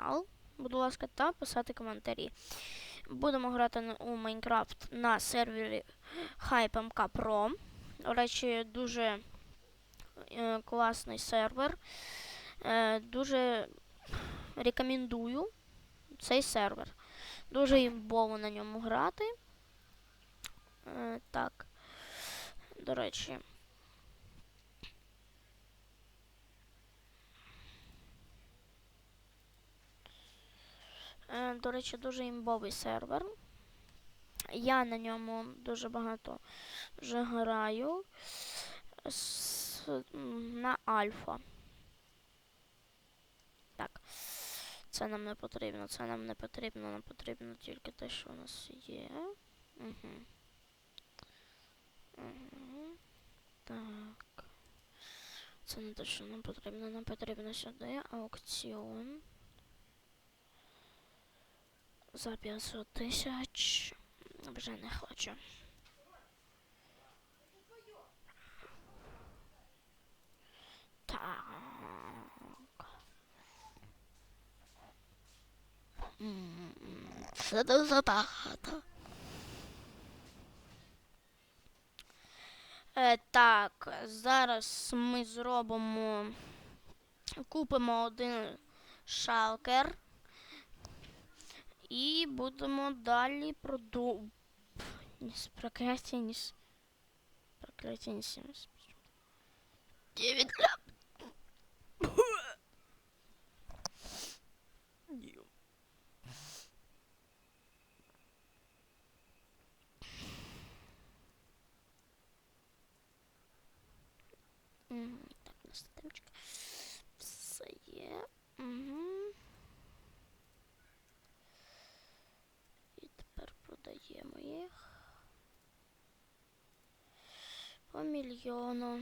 канал, будь ласка, та писати коментарі. Будемо грати у Майнкрафт на сервері HypeMK Pro. До речі, дуже е, класний сервер. Е, дуже рекомендую цей сервер. Дуже імбово на ньому грати. Е, так. До речі. Е, До речі, дуже імбовий сервер. Я на ньому дуже багато вже граю м, на альфа. Так. Це нам не потрібно, це нам не потрібно, нам потрібно тільки те, що у нас є. Угу. Так. Це не те, що нам потрібно. Нам потрібно сюди аукціон. За 500 тисяч. Вже не хочу. Так. Це дуже багато. Е, так, зараз ми зробимо. Купимо один шалкер. І будемо далі проду... Ніс, прокляття, ніс. Прокляття, ніс. ніс. Дев'ять ляп. Мгм, Так, на стемчик. Все є. Угу. І тепер продаємо їх. По мільйону.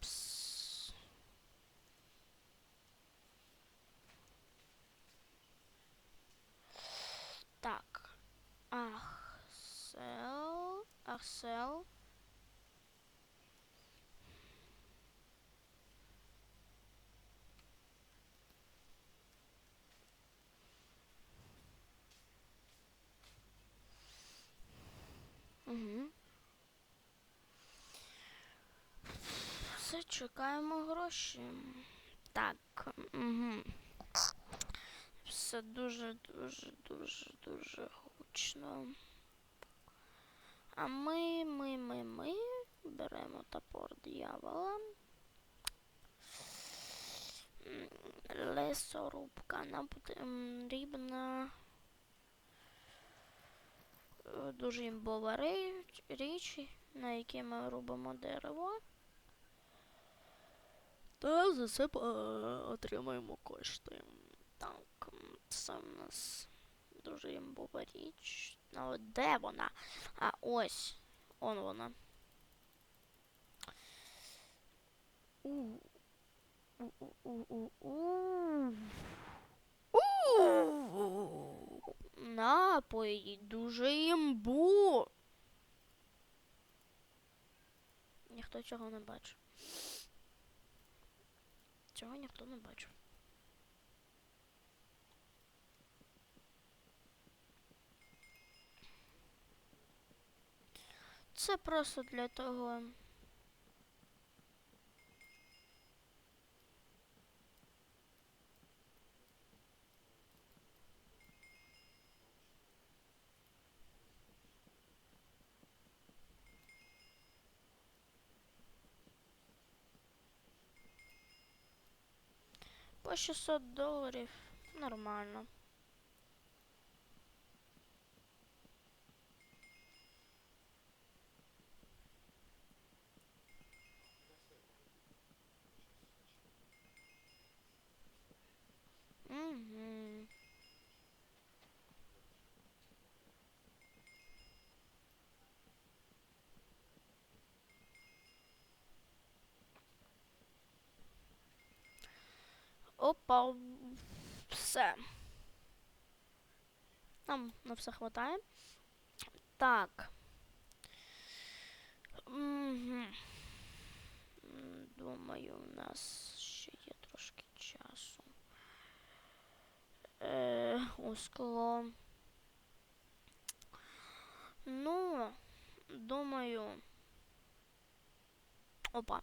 Упс. Так. Ахсел. Ахсел. Угу. Все, чекаємо гроші. Так. Угу. Все дуже, дуже, дуже, гучно. А ми, ми, ми, ми беремо топор диявола. Лесорубка. Нам потрібна дуже імбова річ, на якій ми робимо дерево. Та за це отримаємо кошти. Так, це в нас дуже імбова річ. А от де вона? А ось. Он вона. У. Напої дуже імбу. Ніхто цього не бачив. Цього ніхто не бачив. Це просто для того. 600 доларів нормально. Опа. Все. Нам на все хватає. Так. М, Думаю, у нас ще є трошки часу. Е, у скло. Ну, думаю. Опа.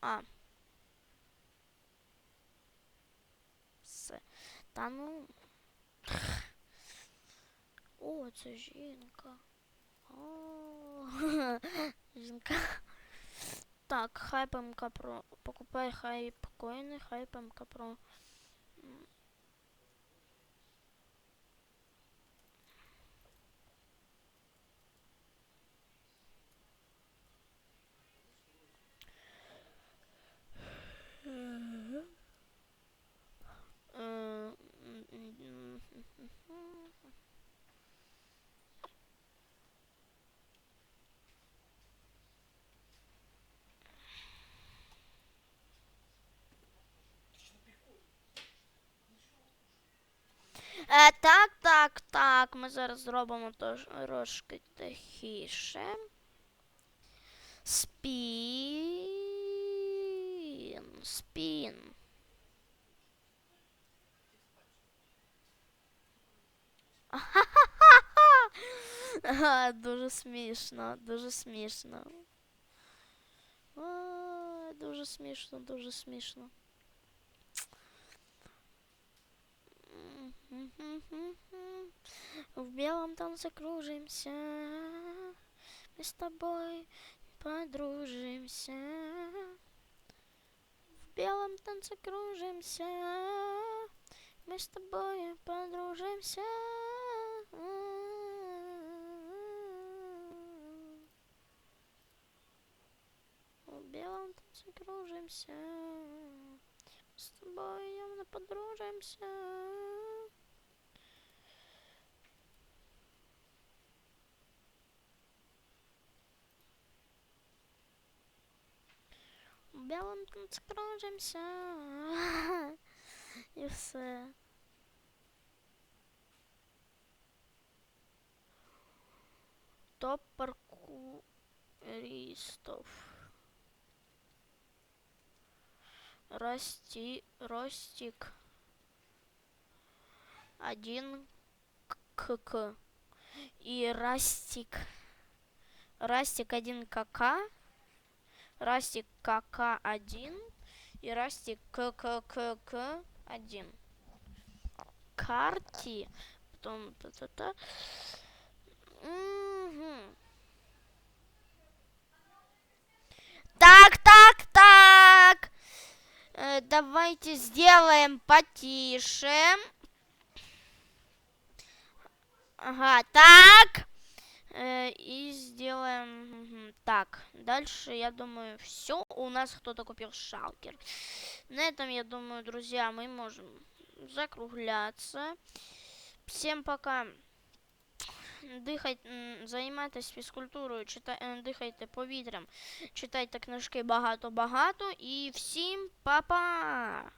А. Все. Та ну. О, це жінка. О, жінка. Так, хай ПМК про. Покупай хайп коїни, хай ПМК про. Так. Ми зараз зробимо трошки тихіше. Спін. Спін. Ага, дуже смішно, дуже смішно. Ой, дуже смішно, дуже смішно. В белом танце кружимся, мы с тобой подружимся. В белом танце кружимся, мы с тобой подружимся. В белом танце кружимся, мы с тобой явно подружимся. Белом танце кружимся. І все. Топ паркуристов. Расти, Ростик. Один к к. И Растик. Растик один КК. Растик КК1 и Растик КККК1. Карти. Потом та-та-та. Мгм. Так, так, так. Э, давайте сделаем потише. Ага, так. Э, и сделаем мгм, так. Дальше, я думаю, все. У нас кто-то купил шалкер. На этом, я думаю, друзья, мы можем закругляться. Всем пока. Дихайте, м, займайтесь фізкультурою, читай, е, дихайте повітрям, читайте книжки багато-багато і всім па-па!